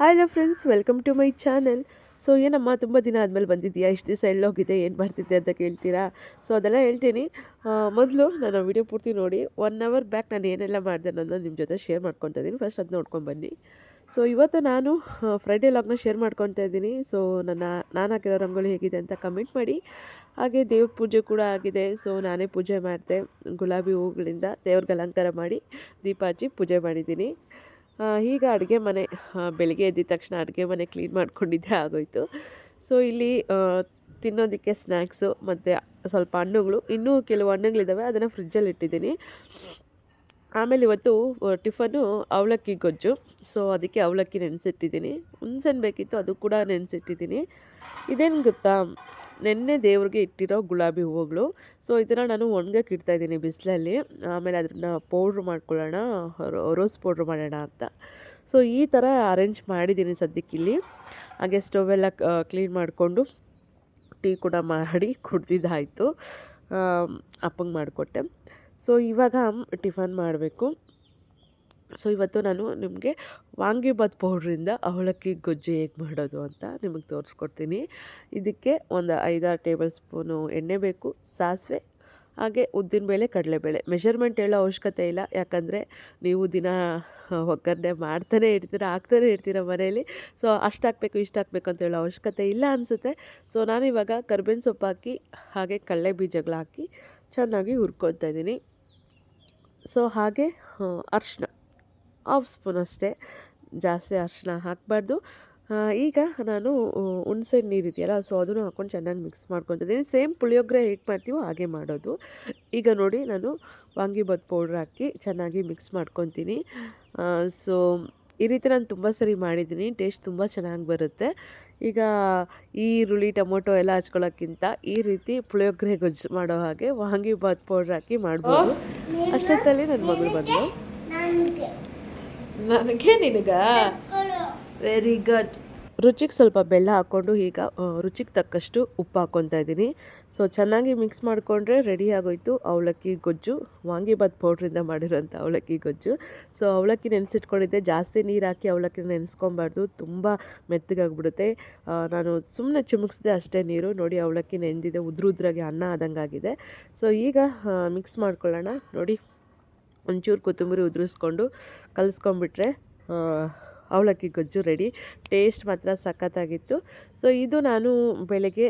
Hi hello friends welcome to my channel so ಏನಮ್ಮ ತುಂಬ ದಿನ ಆದಮೇಲೆ ಬಂದಿದ್ದೀಯಾ? ಇಷ್ಟು ದಿವಸ ಎಲ್ಲೋಗಿದೆ, ಏನು ಮಾಡ್ತಿದ್ದೆ ಅಂತ ಕೇಳ್ತೀರಾ? ಸೊ ಅದೆಲ್ಲ ಹೇಳ್ತೀನಿ. ಮೊದಲು ನಾನು ವಿಡಿಯೋ ಪೂರ್ತಿ ನೋಡಿ ಒನ್ ಅವರ್ ಬ್ಯಾಕ್ ನಾನು ಏನೆಲ್ಲ ಮಾಡಿದೆ ಅನ್ನೋದು ನಿಮ್ಮ ಜೊತೆ ಶೇರ್ ಮಾಡ್ಕೊತಿದ್ದೀನಿ ಫಸ್ಟ್ ಅದು ನೋಡ್ಕೊಂಡು ಬನ್ನಿ. ಸೊ ಇವತ್ತು ನಾನು ಫ್ರೈಡೇ ಲಾಗ್ನ ಶೇರ್ ಮಾಡ್ಕೊತಾ ಇದ್ದೀನಿ ಸೊ ನನ್ನ, ನಾನು ಹಾಕಿರೋ ರಂಗೋಲಿ ಹೇಗಿದೆ ಅಂತ ಕಮೆಂಟ್ ಮಾಡಿ. ಹಾಗೆ ದೇವ್ರ ಪೂಜೆ ಕೂಡ ಆಗಿದೆ. ಸೊ ನಾನೇ ಪೂಜೆ ಮಾಡಿದೆ ಗುಲಾಬಿ ಹೂಗಳಿಂದ ದೇವ್ರಿಗೆ ಅಲಂಕಾರ ಮಾಡಿ ದೀಪ ಹಚ್ಚಿ ಪೂಜೆ ಮಾಡಿದ್ದೀನಿ ಈಗ ಅಡುಗೆ ಮನೆ ಬೆಳಗ್ಗೆ ಎದ್ದಿದ ತಕ್ಷಣ ಅಡುಗೆ ಮನೆ ಕ್ಲೀನ್ ಮಾಡ್ಕೊಂಡಿದ್ದೆ ಆಗೋಯಿತು. ಸೊ ಇಲ್ಲಿ ತಿನ್ನೋದಕ್ಕೆ ಸ್ನ್ಯಾಕ್ಸು ಮತ್ತು ಸ್ವಲ್ಪ ಹಣ್ಣುಗಳು, ಇನ್ನೂ ಕೆಲವು ಹಣ್ಣುಗಳಿದ್ದಾವೆ ಅದನ್ನು ಫ್ರಿಜ್ಜಲ್ಲಿ ಇಟ್ಟಿದ್ದೀನಿ. ಆಮೇಲೆ ಇವತ್ತು ಟಿಫನು ಅವಲಕ್ಕಿ ಗೊಜ್ಜು. ಸೊ ಅದಕ್ಕೆ ಅವಲಕ್ಕಿ ನೆನೆಸಿಟ್ಟಿದ್ದೀನಿ. ಹುಣ್ಸೆನ್ ಬೇಕಿತ್ತು, ಅದು ಕೂಡ ನೆನೆಸಿಟ್ಟಿದ್ದೀನಿ. ಇದೇನು ಗೊತ್ತಾ? ನೆನ್ನೆ ದೇವ್ರಿಗೆ ಇಟ್ಟಿರೋ ಗುಲಾಬಿ ಹೂವುಗಳು. ಸೊ ಇದನ್ನು ನಾನು ಒಣಗಕ್ಕೆ ಇಡ್ತಾಯಿದ್ದೀನಿ ಬಿಸಿಲಲ್ಲಿ. ಆಮೇಲೆ ಅದನ್ನ ಪೌಡ್ರ್ ಮಾಡ್ಕೊಳ್ಳೋಣ ರೋಸ್ ಪೌಡ್ರ್ ಮಾಡೋಣ ಅಂತ. ಸೊ ಈ ಥರ ಅರೇಂಜ್ ಮಾಡಿದ್ದೀನಿ ಸದ್ಯಕ್ಕಿಲ್ಲಿ ಹಾಗೆ ಸ್ಟೌವೆಲ್ಲ ಕ್ಲೀನ್ ಮಾಡಿಕೊಂಡು ಟೀ ಕೂಡ ಮಾಡಿ ಕುಡ್ದಿದ್ದಾಯಿತು. ಅಪ್ಪಂಗೆ ಮಾಡಿಕೊಟ್ಟೆ. ಸೊ ಇವಾಗ ಟಿಫನ್ ಮಾಡಬೇಕು. ಸೊ ಇವತ್ತು ನಾನು ನಿಮಗೆ ವಾಂಗಿಬಾತ್ ಪೌಡ್ರಿಂದ ಅವಲಕ್ಕಿ ಗೊಜ್ಜು ಹೇಗೆ ಮಾಡೋದು ಅಂತ ನಿಮಗೆ ತೋರಿಸ್ಕೊಡ್ತೀನಿ. ಇದಕ್ಕೆ ಒಂದು ಐದಾರು ಟೇಬಲ್ ಸ್ಪೂನು ಎಣ್ಣೆ ಬೇಕು, ಸಾಸಿವೆ, ಹಾಗೆ ಉದ್ದಿನಬೇಳೆ ಕಡಲೆಬೇಳೆ ಮೆಷರ್ಮೆಂಟ್ ಹೇಳೋ ಅವಶ್ಯಕತೆ ಇಲ್ಲ, ಯಾಕಂದರೆ ನೀವು ದಿನ ಒಗ್ಗರಣೆ ಮಾಡ್ತಾನೆ ಇರ್ತೀರ, ಹಾಕ್ತಾನೆ ಇರ್ತೀರ ಮನೆಯಲ್ಲಿ. ಸೊ ಅಷ್ಟು ಹಾಕಬೇಕು, ಇಷ್ಟು ಹಾಕಬೇಕು ಅಂತ ಹೇಳೋ ಅವಶ್ಯಕತೆ ಇಲ್ಲ ಅನಿಸುತ್ತೆ. ಸೊ ನಾನಿವಾಗ ಕರ್ಬೇವಿನ ಸೊಪ್ಪು ಹಾಕಿ, ಹಾಗೆ ಕಡಲೆ ಬೀಜಗಳು ಹಾಕಿ ಚೆನ್ನಾಗಿ ಹುರ್ಕೊತಾ ಇದ್ದೀನಿ. ಸೊ ಹಾಗೆ ಅರಿಶಿನ ಹಾಫ್ ಸ್ಪೂನ್ ಅಷ್ಟೇ ಜಾಸ್ತಿ ಅರಿಶಿನ ಹಾಕಬಾರ್ದು. ಈಗ ನಾನು ಹುಣಸೆ ನೀರು ಇದೆಯಲ್ಲ ಸೊ ಅದನ್ನು ಹಾಕ್ಕೊಂಡು ಚೆನ್ನಾಗಿ ಮಿಕ್ಸ್ ಮಾಡ್ಕೊತಿದ್ದೀನಿ. ಸೇಮ್ ಪುಳಿಯೋಗರೆ ಹೇಗೆ ಮಾಡ್ತೀವೋ ಹಾಗೆ ಮಾಡೋದು. ಈಗ ನೋಡಿ ನಾನು ವಾಂಗಿಬಾತ್ ಪೌಡ್ರ್ ಹಾಕಿ ಚೆನ್ನಾಗಿ ಮಿಕ್ಸ್ ಮಾಡ್ಕೊತೀನಿ. ಸೊ ಈ ರೀತಿ ನಾನು ತುಂಬ ಸರಿ ಮಾಡಿದ್ದೀನಿ. ಟೇಸ್ಟ್ ತುಂಬ ಚೆನ್ನಾಗಿ ಬರುತ್ತೆ. ಈಗ ಈ ಈರುಳ್ಳಿ ಟೊಮೊಟೊ ಎಲ್ಲ ಹಚ್ಕೊಳ್ಳೋಕ್ಕಿಂತ ಈ ರೀತಿ ಪುಳಿಯೋಗರೆ ಗೊಜ್ಜು ಮಾಡೋ ಹಾಗೆ ವಾಂಗಿಬಾತ್ ಪೌಡ್ರ್ ಹಾಕಿ ಮಾಡ್ಬೋದು. ಅಷ್ಟೊತ್ತಲ್ಲಿ ನನ್ನ ಮಗಳು ಬಂದು ನನಗೆ ನಿನಗ? ವೆರಿ ಗುಡ್ ರುಚಿಗೆ ಸ್ವಲ್ಪ ಬೆಲ್ಲ ಹಾಕ್ಕೊಂಡು ಈಗ ರುಚಿಗೆ ತಕ್ಕಷ್ಟು ಉಪ್ಪು ಹಾಕ್ಕೊತಾ ಇದ್ದೀನಿ. ಸೊ ಚೆನ್ನಾಗಿ ಮಿಕ್ಸ್ ಮಾಡಿಕೊಂಡ್ರೆ ರೆಡಿ ಆಗೋಯ್ತು. ಅವಲಕ್ಕಿ ಗೊಜ್ಜು ವಾಂಗಿಬಾತ್ ಪೌಡ್ರಿಂದ ಮಾಡಿರೋಂಥ ಅವಲಕ್ಕಿ ಗೊಜ್ಜು. ಸೊ ಅವಲಕ್ಕಿ ನೆನೆಸಿಟ್ಕೊಂಡಿದ್ದೆ. ಜಾಸ್ತಿ ನೀರು ಹಾಕಿ ಅವಲಕ್ಕಿ ನೆನೆಸ್ಕೊಬಾರ್ದು. ತುಂಬ ಮೆತ್ತಗಾಗ್ಬಿಡುತ್ತೆ. ನಾನು ಸುಮ್ಮನೆ ಚಿಮುಕ್ಸಿದೆ ಅಷ್ಟೇ ನೀರು. ನೋಡಿ, ಅವಲಕ್ಕಿ ನೆಂದಿದೆ ಉದ್ರ ಉದ್ರಾಗಿ ಅನ್ನ ಆದಂಗಾಗಿದೆ. ಸೊ ಈಗ ಮಿಕ್ಸ್ ಮಾಡ್ಕೊಳ್ಳೋಣ. ನೋಡಿ. ಒಂಚೂರು ಕೊತ್ತಂಬರಿ ಉದುರಿಸ್ಕೊಂಡು ಕಲಿಸ್ಕೊಂಬಿಟ್ರೆ ಅವಲಕ್ಕಿ ಗೊಜ್ಜು ರೆಡಿ ಟೇಸ್ಟ್ ಮಾತ್ರ ಸಖತ್ತಾಗಿತ್ತು. ಸೊ ಇದು ನಾನು ಬೆಳಗ್ಗೆ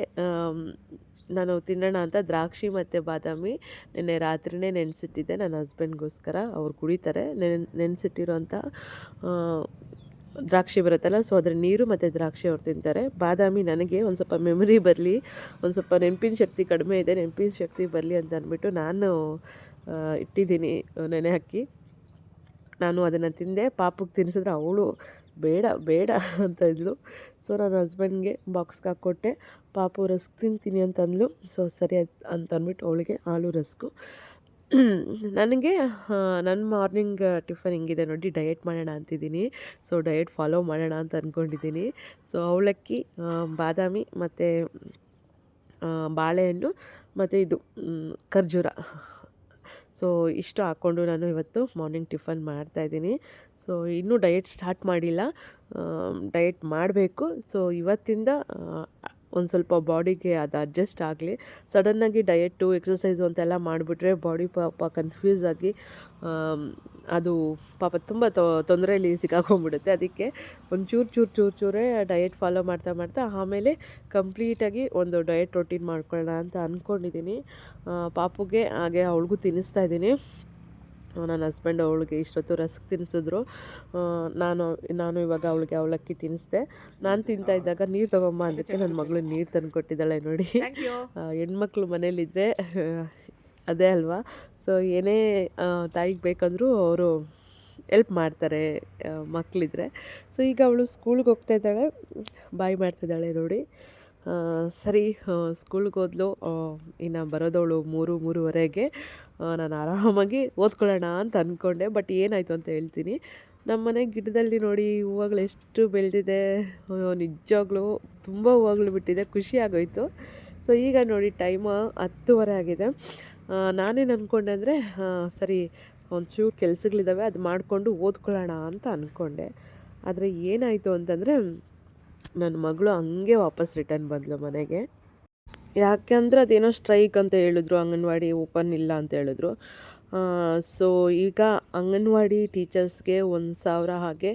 ನಾನು ತಿನ್ನೋಣ ಅಂತ ದ್ರಾಕ್ಷಿ ಮತ್ತು ಬಾದಾಮಿ ನಿನ್ನೆ ರಾತ್ರಿನೇ ನೆನೆಸಿಟ್ಟಿದ್ದೆ. ನನ್ನ ಹಸ್ಬೆಂಡ್ಗೋಸ್ಕರ ಅವ್ರು ಕುಡಿತಾರೆ. ನೆನ್, ನೆನೆಸಿಟ್ಟಿರೋಂಥ ದ್ರಾಕ್ಷಿ ಬರುತ್ತಲ್ಲ ಸೊ ಅದರ ನೀರು ಮತ್ತು ದ್ರಾಕ್ಷಿ ಅವ್ರು ತಿಂತಾರೆ. ಬಾದಾಮಿ ನನಗೆ ಒಂದು ಸ್ವಲ್ಪ ಮೆಮೊರಿ ಬರಲಿ, ಒಂದು ಸ್ವಲ್ಪ ನೆನಪಿನ ಶಕ್ತಿ ಕಡಿಮೆ ಇದೆ, ನೆನಪಿನ ಶಕ್ತಿ ಬರಲಿ ಅಂತ ಅಂದ್ಬಿಟ್ಟು ನಾನು ಇಟ್ಟಿದ್ದೀನಿ ನೆನೆ ಹಾಕಿ. ನಾನು ಅದನ್ನು ತಿಂದೆ ಪಾಪಕ್ಕೆ ತಿನ್ನಿಸಿದ್ರೆ ಅವಳು ಬೇಡ ಬೇಡ ಅಂತ ಇದ್ಲು. ಸೊ ನನ್ನ ಹಸ್ಬೆಂಡ್ಗೆ ಬಾಕ್ಸ್ಗೆ ಹಾಕ್ಕೊಟ್ಟೆ ಪಾಪು ರಸ್ಕ್ ತಿಂತೀನಿ ಅಂತ ಅಂದ್ಲು ಸೊ ಸರಿ ಅಂತ ಅಂದ್ಬಿಟ್ಟು ಅವಳಿಗೆ ಹಾಲು ರಸ್ಕು. ನನಗೆ ನನ್ನ ಮಾರ್ನಿಂಗ್ ಟಿಫನ್ ಹಿಂಗಿದೆ ನೋಡಿ ಡಯಟ್ ಮಾಡೋಣ ಅಂತಿದ್ದೀನಿ. ಸೊ ಡಯಟ್ ಫಾಲೋ ಮಾಡೋಣ ಅಂತ ಅಂದ್ಕೊಂಡಿದ್ದೀನಿ ಸೊ ಅವಲಕ್ಕಿ ಬಾದಾಮಿ ಮತ್ತು ಬಾಳೆಹಣ್ಣು ಮತ್ತು ಇದು ಖರ್ಜೂರ. ಸೊ, ಇಷ್ಟು ಹಾಕ್ಕೊಂಡು ನಾನು ಇವತ್ತು ಮಾರ್ನಿಂಗ್ ಟಿಫನ್ ಮಾಡ್ತಾಯಿದ್ದೀನಿ ಸೊ, ಇನ್ನೂ ಡಯಟ್ ಸ್ಟಾರ್ಟ್ ಮಾಡಿಲ್ಲ. ಡಯಟ್ ಮಾಡಬೇಕು. ಸೊ, ಇವತ್ತಿಂದ ಒಂದು ಸ್ವಲ್ಪ ಬಾಡಿಗೆ ಅದು ಅಡ್ಜಸ್ಟ್ ಆಗಲಿ. ಸಡನ್ನಾಗಿ ಡಯೆಟ್ಟು ಎಕ್ಸಸೈಸು ಅಂತೆಲ್ಲ ಮಾಡಿಬಿಟ್ರೆ ಬಾಡಿ ಪಾಪ ಕನ್ಫ್ಯೂಸ್ ಆಗಿ ಅದು ಪಾಪ ತುಂಬ ತೊಂದರೆಯಲ್ಲಿ ಸಿಕ್ಕಾಕೊಂಡ್ಬಿಡುತ್ತೆ. ಅದಕ್ಕೆ ಒಂದು ಚೂರು ಚೂರು ಚೂರು ಚೂರೇ ಡಯಟ್ ಫಾಲೋ ಮಾಡ್ತಾ ಮಾಡ್ತಾ ಆಮೇಲೆ ಕಂಪ್ಲೀಟಾಗಿ ಒಂದು ಡಯಟ್ ರೊಟೀನ್ ಮಾಡ್ಕೊಳ್ಳೋಣ ಅಂತ ಅಂದ್ಕೊಂಡಿದ್ದೀನಿ ಪಾಪುಗೆ ಹಾಗೆ ಅವಳಿಗೂ ತಿನ್ನಿಸ್ತಾ ಇದ್ದೀನಿ. ನನ್ನ ಹಸ್ಬೆಂಡ್ ಅವಳಿಗೆ ಇಷ್ಟೊತ್ತು ರಸ್ಕ್ ತಿನ್ನಿಸಿದ್ರು ನಾನು ನಾನು ಇವಾಗ ಅವಳಿಗೆ ಅವಲಕ್ಕಿ ತಿನ್ನಿಸ್ದೆ. ನಾನು ತಿಂತಾ ಇದ್ದಾಗ ನೀರು ತಗೊಂಬ ಅದಕ್ಕೆ ನನ್ನ ಮಗಳು ನೀರು ತಂದು ಕೊಟ್ಟಿದ್ದಾಳೆ ನೋಡಿ ಹೆಣ್ಮಕ್ಳು ಮನೇಲಿದ್ದರೆ ಅದೇ ಅಲ್ವಾ? ಸೊ ಏನೇ ತಾಯಿಗೆ ಬೇಕಂದರೂ ಅವರು ಎಲ್ಪ್ ಮಾಡ್ತಾರೆ ಮಕ್ಕಳಿದ್ರೆ ಸೊ ಈಗ ಅವಳು ಸ್ಕೂಲ್ಗೆ ಹೋಗ್ತಾ ಇದ್ದಾಳೆ. ಬಾಯ್ ಮಾಡ್ತಿದ್ದಾಳೆ ನೋಡಿ. ಸರಿ ಸ್ಕೂಲ್ಗೆ ಹೋದ್ಲು. ಇನ್ನು ಬರೋದವಳು ಮೂರು, ಮೂರುವರೆಗೆ. ನಾನು ಆರಾಮಾಗಿ ಓದ್ಕೊಳ್ಳೋಣ ಅಂತ ಅಂದ್ಕೊಂಡೆ ಬಟ್ ಏನಾಯಿತು ಅಂತ ಹೇಳ್ತೀನಿ. ನಮ್ಮ ಮನೆ ಗಿಡದಲ್ಲಿ ನೋಡಿ ಹೂವುಗಳು ಎಷ್ಟು ಬೆಳೆದಿದೆ. ನಿಜವಾಗ್ಲೂ ತುಂಬ ಹೂವುಗಳು ಬಿಟ್ಟಿದೆ. ಖುಷಿ ಆಗೋಯ್ತು. ಸೊ ಈಗ ನೋಡಿ ಟೈಮ್ ಹತ್ತುವರೆ ಆಗಿದೆ. ನಾನೇನು ಅಂದ್ಕೊಂಡೆ ಅಂದರೆ ಸರಿ, ಒಂಚೂರು ಕೆಲಸಗಳಿದ್ದಾವೆ ಅದು ಮಾಡಿಕೊಂಡು ಓದ್ಕೊಳ್ಳೋಣ ಅಂತ ಅಂದ್ಕೊಂಡೆ ಆದರೆ ಏನಾಯಿತು ಅಂತಂದರೆ ನನ್ನ ಮಗಳು ಹಂಗೆ ವಾಪಸ್ ರಿಟರ್ನ್ ಬಂದಳು ಮನೆಗೆ. ಯಾಕೆಂದರೆ ಅದೇನೋ ಸ್ಟ್ರೈಕ್ ಅಂತ ಹೇಳಿದ್ರು, ಅಂಗನವಾಡಿ ಓಪನ್ ಇಲ್ಲ ಅಂತ ಹೇಳಿದ್ರು. ಸೊ, ಈಗ ಅಂಗನವಾಡಿ ಟೀಚರ್ಸ್ಗೆ ಒಂದು ಸಾವಿರ ಹಾಗೆ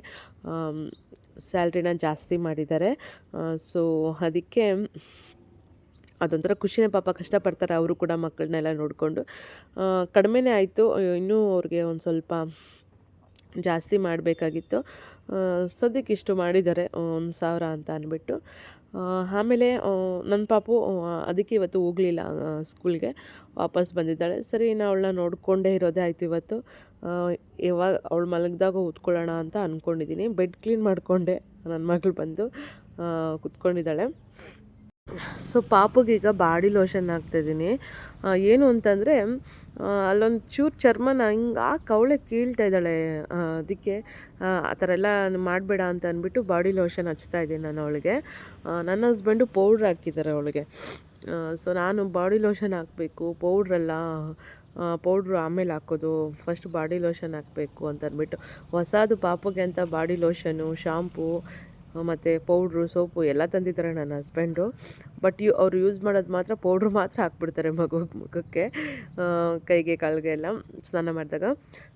ಸ್ಯಾಲ್ರಿನ ಜಾಸ್ತಿ ಮಾಡಿದ್ದಾರೆ. ಸೊ, ಅದಕ್ಕೆ ಅದೊಂಥರ ಖುಷಿನೇ ಪಾಪ ಕಷ್ಟಪಡ್ತಾರೆ ಅವರು ಕೂಡ ಮಕ್ಕಳನ್ನೆಲ್ಲ ನೋಡಿಕೊಂಡು. ಕಡಿಮೆನೇ ಆಯಿತು. ಇನ್ನೂ ಅವ್ರಿಗೆ ಒಂದು ಸ್ವಲ್ಪ ಜಾಸ್ತಿ ಮಾಡಬೇಕಾಗಿತ್ತು. ಸದ್ಯಕ್ಕೆ ಇಷ್ಟು ಮಾಡಿದ್ದಾರೆ ಒಂದು ಸಾವಿರ ಅಂತ ಅಂದ್ಬಿಟ್ಟು. ಆಮೇಲೆ ನನ್ನ ಪಾಪು ಅದಕ್ಕೆ ಇವತ್ತು ಹೋಗಲಿಲ್ಲ ಸ್ಕೂಲ್ಗೆ. ವಾಪಸ್ ಬಂದಿದ್ದಾಳೆ. ಸರಿ ನಾ ಅವಳನ್ನ ನೋಡಿಕೊಂಡೇ ಇರೋದೇ ಆಯಿತು ಇವತ್ತು. ಯಾವಾಗ ಅವಳು ಮಲಗಿದಾಗ ಕೂತ್ಕೊಳ್ಳೋಣ ಅಂತ ಅಂದ್ಕೊಂಡಿದ್ದೀನಿ ಬೆಡ್ ಕ್ಲೀನ್ ಮಾಡಿಕೊಂಡೆ. ನನ್ನ ಮಗಳು ಬಂದು ಕೂತ್ಕೊಂಡಿದ್ದಾಳೆ. ಸೊ ಈಗ ಬಾಡಿ ಲೋಷನ್ ಹಾಕ್ತಾಯಿದ್ದೀನಿ ಏನು ಅಂತಂದರೆ ಅಲ್ಲೊಂದು ಚೂರು ಚರ್ಮನ ಹಿಂಗೆ ಆ ಕವಳೆ ಕೀಳ್ತಾ ಇದ್ದಾಳೆ. ಅದಕ್ಕೆ, ಆ ಥರ ಎಲ್ಲ ಮಾಡಬೇಡ ಅಂತ ಅಂದ್ಬಿಟ್ಟು ಬಾಡಿ ಲೋಷನ್ ಹಚ್ತಾ ಇದ್ದೀನಿ ನಾನು ಅವಳಿಗೆ. ನನ್ನ ಹಸ್ಬೆಂಡು ಪೌಡ್ರ್ ಹಾಕಿದ್ದಾರೆ ಅವಳಿಗೆ. ಸೊ, ನಾನು ಬಾಡಿ ಲೋಷನ್ ಹಾಕಬೇಕು ಪೌಡ್ರೆಲ್ಲ ಪೌಡ್ರು ಆಮೇಲೆ ಹಾಕೋದು, ಫಸ್ಟ್ ಬಾಡಿ ಲೋಷನ್ ಹಾಕಬೇಕು ಅಂತ ಅಂದ್ಬಿಟ್ಟು. ಹೊಸದು ಪಾಪಗೆ ಅಂತ ಬಾಡಿ ಲೋಷನು, ಶಾಂಪೂ ಮತ್ತು ಪೌಡ್ರು ಸೋಪು ಎಲ್ಲ ತಂದಿದ್ದಾರೆ ನನ್ನ ಹಸ್ಬೆಂಡು ಬಟ್ ಯು ಅವರು ಯೂಸ್ ಮಾಡೋದು ಮಾತ್ರ ಪೌಡ್ರು ಮಾತ್ರ ಹಾಕ್ಬಿಡ್ತಾರೆ ಮಗು ಮುಖಕ್ಕೆ ಕೈಗೆ, ಕಾಲಿಗೆ ಎಲ್ಲ ಸ್ನಾನ ಮಾಡಿದಾಗ.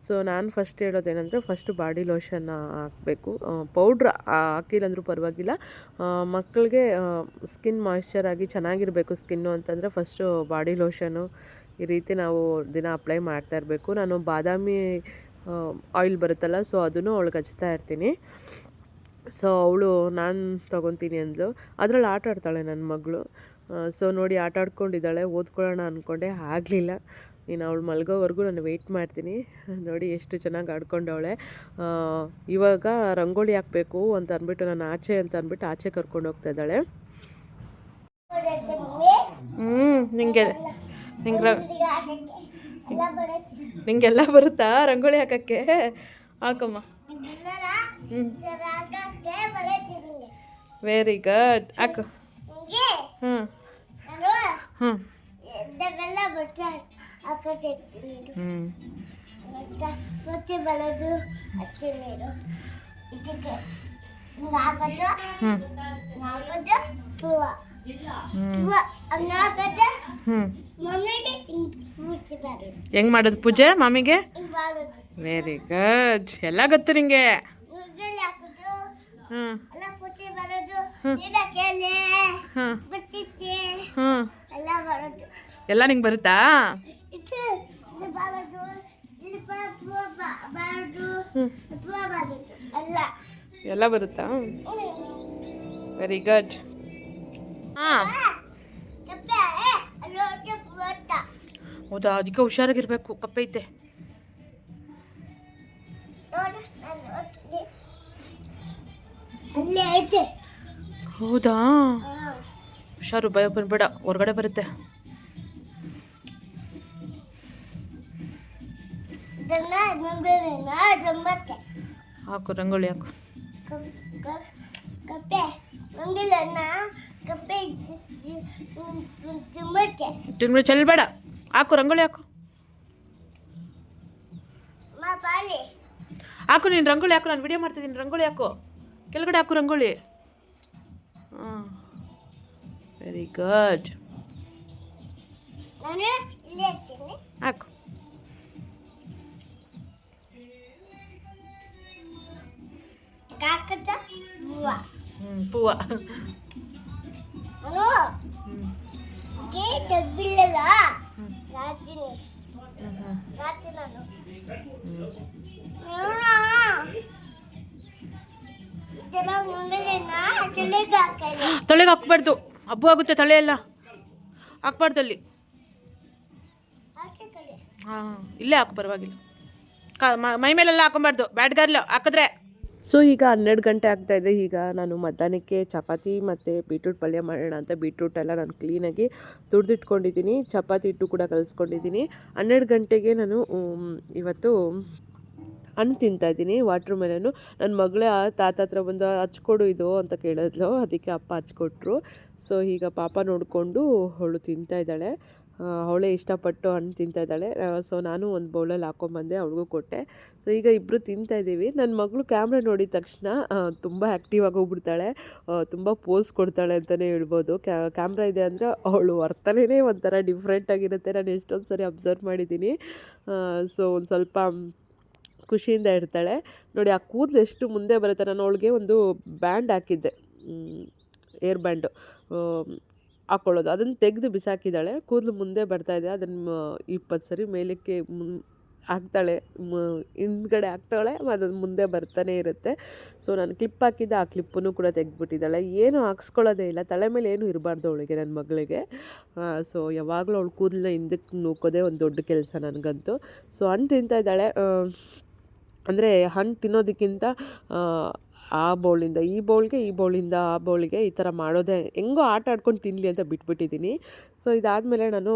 ಸೊ ನಾನು ಫಸ್ಟ್ ಹೇಳೋದೇನಂದರೆ ಫಸ್ಟು ಬಾಡಿ ಲೋಷನ್ ಹಾಕಬೇಕು. ಪೌಡ್ರ್ ಹಾಕಿಲ್ಲಂದ್ರೂ ಪರವಾಗಿಲ್ಲ. ಮಕ್ಕಳಿಗೆ ಸ್ಕಿನ್ ಮಾಯ್ಶ್ಚರ್ ಆಗಿ ಚೆನ್ನಾಗಿರಬೇಕು ಸ್ಕಿನ್ನು ಅಂತಂದರೆ ಫಸ್ಟು ಬಾಡಿ ಲೋಷನು ಈ ರೀತಿ ನಾವು ದಿನ ಅಪ್ಲೈ ಮಾಡ್ತಾ ಇರಬೇಕು. ನಾನು ಬಾದಾಮಿ ಆಯಿಲ್ ಬರುತ್ತಲ್ಲ ಸೊ ಅದನ್ನು ಅವಳಿಗೆ ಹಚ್ತಾ ಇರ್ತೀನಿ. ಸೊ ಅವಳು ನಾನು ತೊಗೊತೀನಿ ಅಂದಳು ಅದರಲ್ಲಿ ಆಟ ಆಡ್ತಾಳೆ ನನ್ನ ಮಗಳು. ಸೊ ನೋಡಿ ಆಟ ಆಡ್ಕೊಂಡಿದ್ದಾಳೆ, ಓದ್ಕೊಳ್ಳೋಣ ಅಂದ್ಕೊಂಡೆ ಆಗಲಿಲ್ಲ. ಇನ್ನು ಅವಳು ಮಲ್ಗೋವರೆಗೂ ನಾನು ವೆಯ್ಟ್ ಮಾಡ್ತೀನಿ. ನೋಡಿ ಎಷ್ಟು ಚೆನ್ನಾಗಿ ಆಡ್ಕೊಂಡವಳೆ. ಇವಾಗ ರಂಗೋಲಿ ಹಾಕಬೇಕು ಅಂತ ಅಂದ್ಬಿಟ್ಟು ನಾನು ಆಚೆ ಅಂತ ಅಂದ್ಬಿಟ್ಟು ಆಚೆ ಕರ್ಕೊಂಡು ಹೋಗ್ತಾ ಇದ್ದಾಳೆ. ಹ್ಞೂ ನಿಂಗೆ ನಿಂಗೆ ನಿಂಗೆಲ್ಲ ಬರುತ್ತಾ ರಂಗೋಲಿ ಹಾಕೋಕ್ಕೆ? ಹಾಕಮ್ಮ. ವೆರಿ ಗುಡ್ ಹಾಕು ಹ್ಞೂ ಹ್ಞೂ ಹಚ್ಚಿ ನೀರು. ಇದಕ್ಕೆ ಹೂವು. ಹೂವು ಹಂಗೆ ಮಮ್ಮಿಗೆ ಬರೋದು. ಮಾಡೋದು ಪೂಜೆ ಮಾಮಿಗೆ ವೆರಿ ಗುಡ್ ಎಲ್ಲ ಗೊತ್ತು ನಿಂಗೆ. ಎಲ್ಲ ಮುಚ್ಚಿ ಬರೋದು ನೀರಕ್ಕೆ ಎಲೆ ಹ್ಞೂ ಬಿಟ್ಟಿಚ್ಚಿ ಹ್ಞೂ ಎಲ್ಲ ಬರೋದು. ಎಲ್ಲ ನಿಂಗೆ ಬರುತ್ತಾ? ಇದು ಬರೋದು ಬರೋದು ಎಲ್ಲ. ಎಲ್ಲ ಬರುತ್ತಾ? ವೆರಿ ಗುಡ್ ಹಾಂ. ಹೌದಾ? ಅದಕ್ಕೆ ಹುಷಾರಾಗಿರ್ಬೇಕು. ಕಪ್ಪೆ ಹೌದಾ? ಹುಷಾರು ಭಯ ಬೇಡ ಹೊರಗಡೆ ಬರುತ್ತೆ. ಹಾಕು ರಂಗೋಲಿ ಹಾಕು. ಚೆಲ್ಬೇಡ. ಹಾಕು ರಂಗೋಳಿ ಹಾಕು. ಹಾಕು ನೀನು ರಂಗೋಲಿ ಹಾಕು ನಾನು ವಿಡಿಯೋ ಮಾಡ್ತಿದ್ದೀನಿ ರಂಗೋಳಿ ಹಾಕು. ಕೆಳಗಡೆ ಹಾಕು ರಂಗೋಲಿ. ಹಾಂ. ವೆರಿ ಗುಡ್ ನಾನು ಇಲ್ಲಿ ಇರ್ತೀನಿ ಹಾಕು. ಕಾಕದ ಹೂವ ಹ್ಞೂ ತಲೆಗೆ ಹಾಕ್ಬಾರ್ದು. ಹಬ್ಬ ಆಗುತ್ತೆ ತಲೆ ಎಲ್ಲ. ಹಾಕ್ಬಾರ್ದು ಅಲ್ಲಿ. ಹಾಂ ಇಲ್ಲೇ ಹಾಕು ಪರವಾಗಿಲ್ಲ. ಕ ಮೈ ಮೇಲೆಲ್ಲ ಹಾಕೊಬಾರ್ದು ಬ್ಯಾಡ್ಗಾರ್ಲು ಹಾಕಿದ್ರೆ. ಸೊ ಈಗ ಹನ್ನೆರಡು ಗಂಟೆ ಆಗ್ತಾ ಇದೆ. ಈಗ ನಾನು ಮಧ್ಯಾಹ್ನಕ್ಕೆ ಚಪಾತಿ ಮತ್ತು ಬೀಟ್ರೂಟ್ ಪಲ್ಯ ಮಾಡೋಣ ಅಂತ ಬೀಟ್ರೂಟ್ ಎಲ್ಲ ನಾನು ಕ್ಲೀನಾಗಿ ತುರಿದಿಟ್ಕೊಂಡಿದ್ದೀನಿ ಚಪಾತಿ ಹಿಟ್ಟು ಕೂಡ ಕಲಿಸ್ಕೊಂಡಿದ್ದೀನಿ. ಹನ್ನೆರಡು ಗಂಟೆಗೆ ನಾನು ಇವತ್ತು ಹಣ್ಣು ತಿಂತಾಯಿದ್ದೀನಿ ವಾಟ್ರ್ ಮೆಲನು ನನ್ನ ಮಗಳೇ ತಾತ ಹತ್ರ ಬಂದು ಹಚ್ಕೊಡು ಇದು ಅಂತ ಕೇಳಿದ್ಲು. ಅದಕ್ಕೆ ಅಪ್ಪ ಹಚ್ಕೊಟ್ರು. ಸೊ ಈಗ ಪಾಪ ನೋಡಿಕೊಂಡು ಅವಳು ತಿಂತಾ ಇದ್ದಾಳೆ. ಅವಳೇ ಇಷ್ಟಪಟ್ಟು ಹಣ್ಣು ತಿಂತಾ ಇದ್ದಾಳೆ. ಸೊ ನಾನು ಒಂದು ಬೌಲಲ್ಲಿ ಹಾಕೊಂಬಂದೆ, ಅವಳಿಗೂ ಕೊಟ್ಟೆ. ಸೊ ಈಗ ಇಬ್ಬರು ತಿಂತಾ ಇದ್ದೀವಿ. ನನ್ನ ಮಗಳು ಕ್ಯಾಮ್ರಾ ನೋಡಿದ ತಕ್ಷಣ ತುಂಬ ಆ್ಯಕ್ಟಿವ್ ಆಗೋಗ್ಬಿಡ್ತಾಳೆ. ತುಂಬ ಪೋಸ್ ಕೊಡ್ತಾಳೆ ಅಂತಲೇ ಹೇಳ್ಬೋದು. ಕ್ಯಾಮ್ರಾ ಇದೆ ಅಂದರೆ ಅವಳು ವರ್ತನೆನೇ ಒಂಥರ ಡಿಫ್ರೆಂಟಾಗಿರುತ್ತೆ ನಾನು ಎಷ್ಟೊಂದು ಸರಿ ಅಬ್ಸರ್ವ್ ಮಾಡಿದ್ದೀನಿ ಸೊ ಒಂದು ಸ್ವಲ್ಪ ಖುಷಿಯಿಂದ ಇರ್ತಾಳೆ ನೋಡಿ, ಆ ಕೂದಲು ಎಷ್ಟು ಮುಂದೆ ಬರುತ್ತೆ ನಾನು ಅವಳಿಗೆ ಒಂದು ಬ್ಯಾಂಡ್ ಹಾಕಿದ್ದೆ. ಏರ್ ಬ್ಯಾಂಡು ಹಾಕ್ಕೊಳ್ಳೋದು ಅದನ್ನು ತೆಗೆದು ಬಿಸಾಕಿದ್ದಾಳೆ. ಕೂದಲು ಮುಂದೆ ಬರ್ತಾ ಇದೆ. ಅದನ್ನು ಇಪ್ಪತ್ತು ಸರಿ ಮೇಲಕ್ಕೆ ಮುನ್, ಹಾಕ್ತಾಳೆ. ಮ, ಹಿಂದ್ಗಡೆ ಹಾಕ್ತಾಳೆ. ಅದು ಮುಂದೆ ಬರ್ತಾನೆ ಇರುತ್ತೆ. ಸೊ ನಾನು ಕ್ಲಿಪ್ ಹಾಕಿದ್ದೆ. ಆ ಕ್ಲಿಪ್ಪನ್ನು ಕೂಡ ತೆಗೆದುಬಿಟ್ಟಿದ್ದಾಳೆ. ಏನು ಹಾಕ್ಸ್ಕೊಳ್ಳೋದೇ ಇಲ್ಲ. ತಲೆ ಮೇಲೆ ಏನು ಇರಬಾರ್ದು ಅವಳಿಗೆ, ನನ್ನ ಮಗಳಿಗೆ. ಸೊ ಯಾವಾಗಲೂ ಅವಳು ಕೂದಲನ್ನ ಹಿಂದಕ್ಕೆ ನೋಕೋದೇ ಒಂದು ದೊಡ್ಡ ಕೆಲಸ ನನಗಂತೂ. ಸೊ ಹಣ್ಣು ತಿಂತಾ ಇದ್ದಾಳೆ. ಅಂದರೆ ಹಣ್ಣು ತಿನ್ನೋದಕ್ಕಿಂತ, ಆ ಬೌಲಿಂದ ಈ ಬೌಲ್ಗೆ ಈ ಬೌಲಿಂದ ಆ ಬೌಲಿಗೆ ಈ ಥರ ಮಾಡೋದೇ, ಹೆಂಗೋ ಆಟ ಆಡ್ಕೊಂಡು ತಿನ್ನಲಿ ಅಂತ ಬಿಟ್ಬಿಟ್ಟಿದ್ದೀನಿ. ಸೊ ಇದಾದಮೇಲೆ ನಾನು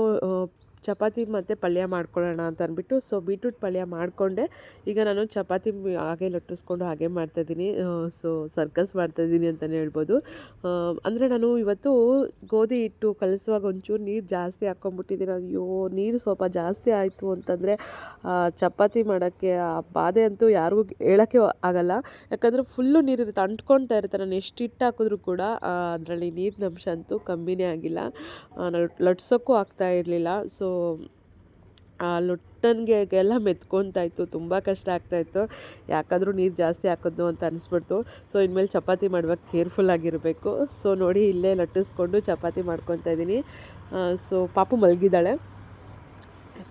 ಚಪಾತಿ ಮತ್ತು ಪಲ್ಯ ಮಾಡ್ಕೊಳ್ಳೋಣ ಅಂತ ಅಂದ್ಬಿಟ್ಟು ಸೊ ಬೀಟ್ರೂಟ್ ಪಲ್ಯ ಮಾಡಿಕೊಂಡೆ. ಈಗ ನಾನು ಚಪಾತಿ ಹಾಗೆ ಲಟ್ಟಿಸ್ಕೊಂಡು ಹಾಗೆ ಮಾಡ್ತಾಯಿದ್ದೀನಿ ಸೊ ಸರ್ಕಸ್ ಮಾಡ್ತಾಯಿದ್ದೀನಿ ಅಂತಲೇ ಹೇಳ್ಬೋದು. ಅಂದರೆ ನಾನು ಇವತ್ತು ಗೋಧಿ ಹಿಟ್ಟು ಕಲಸುವಾಗ ಒಂಚೂರು ನೀರು ಜಾಸ್ತಿ ಹಾಕ್ಕೊಂಬಿಟ್ಟಿದ್ದೀನಿ ಅಯ್ಯೋ, ನೀರು ಸ್ವಲ್ಪ ಜಾಸ್ತಿ ಆಯಿತು ಅಂತಂದರೆ ಚಪಾತಿ ಮಾಡೋಕ್ಕೆ ಆ ಬಾಧೆ ಅಂತೂ ಯಾರಿಗೂ ಹೇಳೋಕ್ಕೆ ಆಗಲ್ಲ. ಯಾಕಂದರೆ ಫುಲ್ಲು ನೀರಿರುತ್ತೆ ಅಂಟ್ಕೊಳ್ತಾ ಇರುತ್ತೆ. ನಾನು ಎಷ್ಟು ಹಿಟ್ಟು ಹಾಕಿದ್ರೂ ಕೂಡ ಅದರಲ್ಲಿ ನೀರಿನ ಅಂಶ ಅಂತೂ ಕಮ್ಮಿನೇ ಆಗಿಲ್ಲ. ನಾನು ಲಟ್ಸೋಕ್ಕೂ ಆಗ್ತಾ ಇರಲಿಲ್ಲ. ಸೊ ಆ ಲೊಟ್ಟನ್ಗೆ ಎಲ್ಲ ಮೆತ್ಕೊತಾ ಇತ್ತು, ತುಂಬ ಕಷ್ಟ ಆಗ್ತಾಯಿತ್ತು ಯಾಕಾದರೂ ನೀರು ಜಾಸ್ತಿ ಹಾಕೋದು ಅಂತ ಅನಿಸ್ಬಿಡ್ತು. ಸೊ ಇನ್ಮೇಲೆ ಚಪಾತಿ ಮಾಡುವಾಗ ಕೇರ್ಫುಲ್ ಆಗಿರಬೇಕು. ಸೊ ನೋಡಿ ಇಲ್ಲೇ ಲಟ್ಟಿಸ್ಕೊಂಡು ಚಪಾತಿ ಮಾಡ್ಕೊತಾ ಇದ್ದೀನಿ. ಸೊ ಪಾಪು ಮಲಗಿದ್ದಾಳೆ.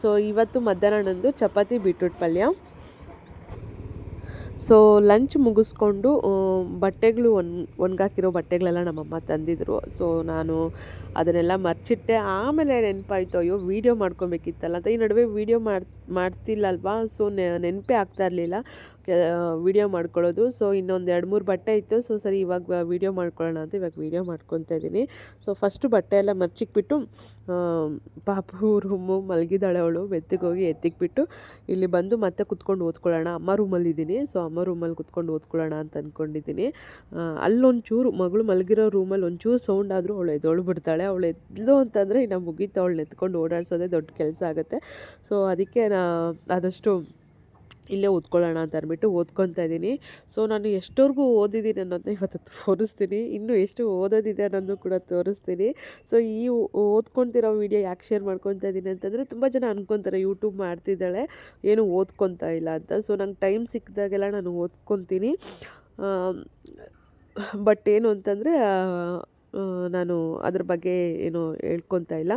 ಸೊ ಇವತ್ತು ಮಧ್ಯಾಹ್ನ ನಂದು ಚಪಾತಿ ಬೀಟ್ರೂಟ್ ಪಲ್ಯ. ಸೊ ಲಂಚ್ ಮುಗಿಸ್ಕೊಂಡು ಬಟ್ಟೆಗಳು ಒನ್, ಒಣಗಾಕಿರೋ ಬಟ್ಟೆಗಳೆಲ್ಲ ನಮ್ಮಮ್ಮ ತಂದಿದ್ರು. ಸೊ ನಾನು ಅದನ್ನೆಲ್ಲ ಮರ್ಚಿಟ್ಟೆ. ಆಮೇಲೆ ನೆನಪಾಯಿತು, ಅಯ್ಯೋ, ವೀಡಿಯೋ ಮಾಡ್ಕೊಬೇಕಿತ್ತಲ್ಲ ಅಂತ. ಈ ನಡುವೆ ವೀಡಿಯೋ ಮಾಡಿ, ಮಾಡ್ತಿಲ್ಲಲ್ವಾ? ಸೊ ನೆನಪೇ ಆಗ್ತಾ ಇರಲಿಲ್ಲ. ವೀಡಿಯೋ ಮಾಡ್ಕೊಳ್ಳೋದು. ಸೊ, ಇನ್ನೊಂದು ಎರಡು ಮೂರು ಬಟ್ಟೆ ಇತ್ತು. ಸೊ, ಸರಿ, ಇವಾಗ ವೀಡಿಯೋ ಮಾಡ್ಕೊಳ್ಳೋಣ ಅಂತ ಇವಾಗ ವೀಡಿಯೋ ಮಾಡ್ಕೊತಾ ಇದ್ದೀನಿ. ಸೊ, ಫಸ್ಟು ಬಟ್ಟೆ ಎಲ್ಲ ಮರ್ಚಿಕ್ಬಿಟ್ಟು ಪಾಪು ರೂಮು ಮಲಗಿದ್ದಾಳೆ ಅವಳು. ಮೆತ್ತಿಗೋಗಿ ಎತ್ತಿಕ್ಬಿಟ್ಟು, ಇಲ್ಲಿ ಬಂದು ಮತ್ತೆ ಕುತ್ಕೊಂಡು ಓದ್ಕೊಳ್ಳೋಣ. ಅಮ್ಮ ರೂಮಲ್ಲಿದ್ದೀನಿ. ಸೊ, ಅಮ್ಮ ರೂಮಲ್ಲಿ ಕುತ್ಕೊಂಡು ಓದ್ಕೊಳ್ಳೋಣ ಅಂತ ಅಂದ್ಕೊಂಡಿದ್ದೀನಿ ಅಲ್ಲೊಂಚೂರು ಮಗಳು ಮಲಗಿರೋ ರೂಮಲ್ಲಿ ಒಂಚೂರು ಸೌಂಡ್ ಆದರೂ ಅವಳು ಎದ್ದೊಳು ಬಿಡ್ತಾಳೆ ಅವಳು ಎದ್ದು ಅಂತಂದರೆ ಇನ್ನು ಮುಗೀತು ಅವಳು ಎತ್ಕೊಂಡು ಓಡಾಡ್ಸೋದೇ ದೊಡ್ಡ ಕೆಲಸ ಆಗುತ್ತೆ. ಸೊ ಅದಕ್ಕೆ ನಾ ಆದಷ್ಟು ಇಲ್ಲೇ ಓದ್ಕೊಳ್ಳೋಣ ಅಂತ ಅಂದ್ಬಿಟ್ಟು ಓದ್ಕೊತಾ ಇದ್ದೀನಿ. ಸೊ ನಾನು ಎಷ್ಟೋರ್ಗೂ ಓದಿದ್ದೀನಿ ಅನ್ನೋದನ್ನ ಇವತ್ತು ತೋರಿಸ್ತೀನಿ. ಇನ್ನೂ ಎಷ್ಟು ಓದೋದಿದೆ ಅನ್ನೋದು ಕೂಡ ತೋರಿಸ್ತೀನಿ. ಸೊ ಈ ಓದ್ಕೊತಿರೋ ವೀಡಿಯೋ ಯಾಕೆ ಶೇರ್ ಮಾಡ್ಕೊತಾ ಇದ್ದೀನಿ ಅಂತಂದರೆ ತುಂಬ ಜನ ಅನ್ಕೊತಾರೆ ಯೂಟ್ಯೂಬ್ ಮಾಡ್ತಿದ್ದಾಳೆ, ಏನು ಓದ್ಕೊತಾ ಇಲ್ಲ ಅಂತ. ಸೊ ನಂಗೆ ಟೈಮ್ ಸಿಕ್ಕಿದಾಗೆಲ್ಲ ನಾನು ಓದ್ಕೊತೀನಿ ಬಟ್ ಏನು ಅಂತಂದರೆ ನಾನು ಅದ್ರ ಬಗ್ಗೆ ಏನು ಹೇಳ್ಕೊತಾ ಇಲ್ಲ.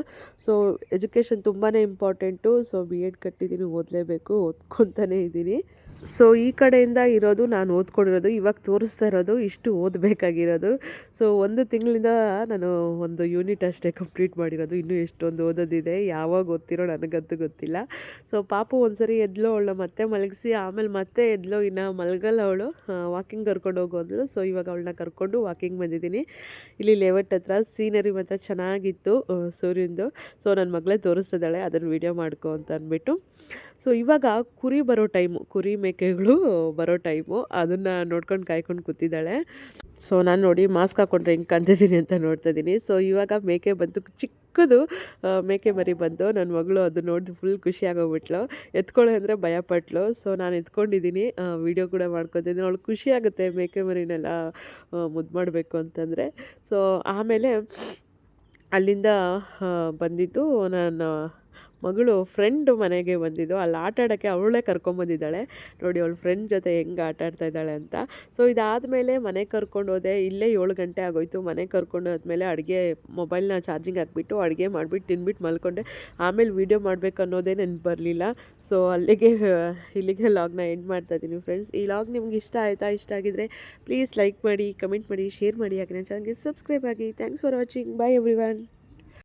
ಸೊ ಎಜುಕೇಷನ್ ತುಂಬಾ ಇಂಪಾರ್ಟೆಂಟು ಸೊ ಬಿ ಎಡ್ ಕಟ್ಟಿದ್ದೀನಿ, ಓದಲೇಬೇಕು, ಓದ್ಕೊತಾನೇ ಇದ್ದೀನಿ. ಸೊ ಈ ಕಡೆಯಿಂದ ಇರೋದು ನಾನು ಓದ್ಕೊಂಡಿರೋದು, ಇವಾಗ ತೋರಿಸ್ತಾ ಇರೋದು, ಇಷ್ಟು ಓದಬೇಕಾಗಿರೋದು. ಸೊ ಒಂದು ತಿಂಗಳಿಂದ ನಾನು ಒಂದು ಯೂನಿಟ್ ಅಷ್ಟೇ ಕಂಪ್ಲೀಟ್ ಮಾಡಿರೋದು. ಇನ್ನೂ ಎಷ್ಟೊಂದು ಓದೋದಿದೆ, ಯಾವಾಗ ಓದ್ತಿರೋ ನನಗಂತೂ ಗೊತ್ತಿಲ್ಲ. ಸೊ ಪಾಪು ಒಂದ್ಸರಿ ಎದ್ಲೋ ಅವಳು ಮತ್ತೆ ಮಲಗಿಸಿ, ಆಮೇಲೆ ಮತ್ತೆ ಎದ್ಲೋ, ಇನ್ನು ಮಲಗಲ್ಲ ಅವಳು. ವಾಕಿಂಗ್ ಕರ್ಕೊಂಡು ಹೋಗೋದ್ಲು. ಸೊ ಇವಾಗ ಅವಳನ್ನ ಕರ್ಕೊಂಡು ವಾಕಿಂಗ್ ಬಂದಿದ್ದೀನಿ. ಇಲ್ಲಿ ಲೇಔಟ್ ಹತ್ರ ಸೀನರಿ ಮಾತ್ರ ಚೆನ್ನಾಗಿತ್ತು ಸೂರ್ಯಂದು. ಸೊ ನನ್ನ ಮಗಳೇ ತೋರಿಸ್ತಿದ್ದಾಳೆ, ಅದನ್ನು ವಿಡಿಯೋ ಮಾಡ್ಕೊ ಅಂತ ಅಂದ್ಬಿಟ್ಟು. ಸೊ ಇವಾಗ ಕುರಿ ಬರೋ ಟೈಮು ಕುರಿ ಮೇಕೆಗಳು ಬರೋ ಟೈಮು, ಅದನ್ನು ನೋಡ್ಕೊಂಡು ಕಾಯ್ಕೊಂಡು ಕೂತಿದ್ದಾಳೆ. ಸೊ ನಾನು ನೋಡಿ ಮಾಸ್ಕ್ ಹಾಕ್ಕೊಂಡ್ರೆ ಹಿಂಗೆ ಕಾಣ್ತಿದ್ದೀನಿ ಅಂತ ನೋಡ್ತಾ ಇದ್ದೀನಿ. ಸೊ ಇವಾಗ ಮೇಕೆ ಬಂತು, ಚಿಕ್ಕದು ಮೇಕೆ ಮರಿ ಬಂತು. ನನ್ನ ಮಗಳು ಅದು ನೋಡಿ ಫುಲ್ ಖುಷಿ ಆಗೋಗ್ಬಿಟ್ಲು. ಎತ್ಕೊಳ್ಳೆ ಅಂದರೆ ಭಯಪಟ್ಲು ಸೊ ನಾನು ಎತ್ಕೊಂಡಿದ್ದೀನಿ ವಿಡಿಯೋ ಕೂಡ ಮಾಡ್ಕೊತಿದ್ದೀನಿ. ಅವಳು ಖುಷಿ ಆಗುತ್ತೆ ಮೇಕೆ ಮರಿನೆಲ್ಲ ಮುದ್ದು ಮಾಡಬೇಕು ಅಂತಂದರೆ. ಸೊ ಆಮೇಲೆ ಅಲ್ಲಿಂದ ಬಂದಿದ್ದು ನನ್ನ ಮಗಳು ಫ್ರೆಂಡ್ ಮನೆಗೆ ಬಂದಿದ್ದು. ಅಲ್ಲಿ ಆಟ ಆಡೋಕ್ಕೆ ಅವಳೇ ಕರ್ಕೊಂಬಂದಿದ್ದಾಳೆ ನೋಡಿ ಅವಳು ಫ್ರೆಂಡ್ ಜೊತೆ ಹೆಂಗೆ ಆಟ ಆಡ್ತಾ ಇದ್ದಾಳೆ ಅಂತ. ಸೊ ಇದಾದಮೇಲೆ ಮನೆಗೆ ಕರ್ಕೊಂಡು ಹೋದೆ. ಇಲ್ಲೇ ಏಳು ಗಂಟೆ ಆಗೋಯ್ತು. ಮನೆಗೆ ಕರ್ಕೊಂಡು ಹೋದ್ಮೇಲೆ ಅಡುಗೆ ಮೊಬೈಲ್ನ ಚಾರ್ಜಿಂಗ್ ಹಾಕ್ಬಿಟ್ಟು ಅಡುಗೆ ಮಾಡಿಬಿಟ್ಟು ತಿನ್ಬಿಟ್ಟು ಮಲ್ಕೊಂಡೆ. ಆಮೇಲೆ ವೀಡಿಯೋ ಮಾಡಬೇಕು ಅನ್ನೋದೇ ನೆನ್ಪು ಬರಲಿಲ್ಲ. ಸೊ ಅಲ್ಲಿಗೆ, ಇಲ್ಲಿಗೆ ಲಾಗ್ನ ಎಂಡ್ ಮಾಡ್ತಾ ಇದ್ದೀನಿ ಫ್ರೆಂಡ್ಸ್ ಈ ಲಾಗ್ ನಿಮ್ಗೆ ಇಷ್ಟ ಆಯಿತಾ? ಇಷ್ಟ ಆಗಿದ್ರೆ ಪ್ಲೀಸ್ ಲೈಕ್ ಮಾಡಿ ಕಮೆಂಟ್ ಮಾಡಿ ಶೇರ್ ಮಾಡಿ. ಹಾಗೆ ನನ್ನ ಚಾನಲ್ಗೆ ಸಬ್ಸ್ಕ್ರೈಬ್ ಆಗಿ. Thanks for watching bye every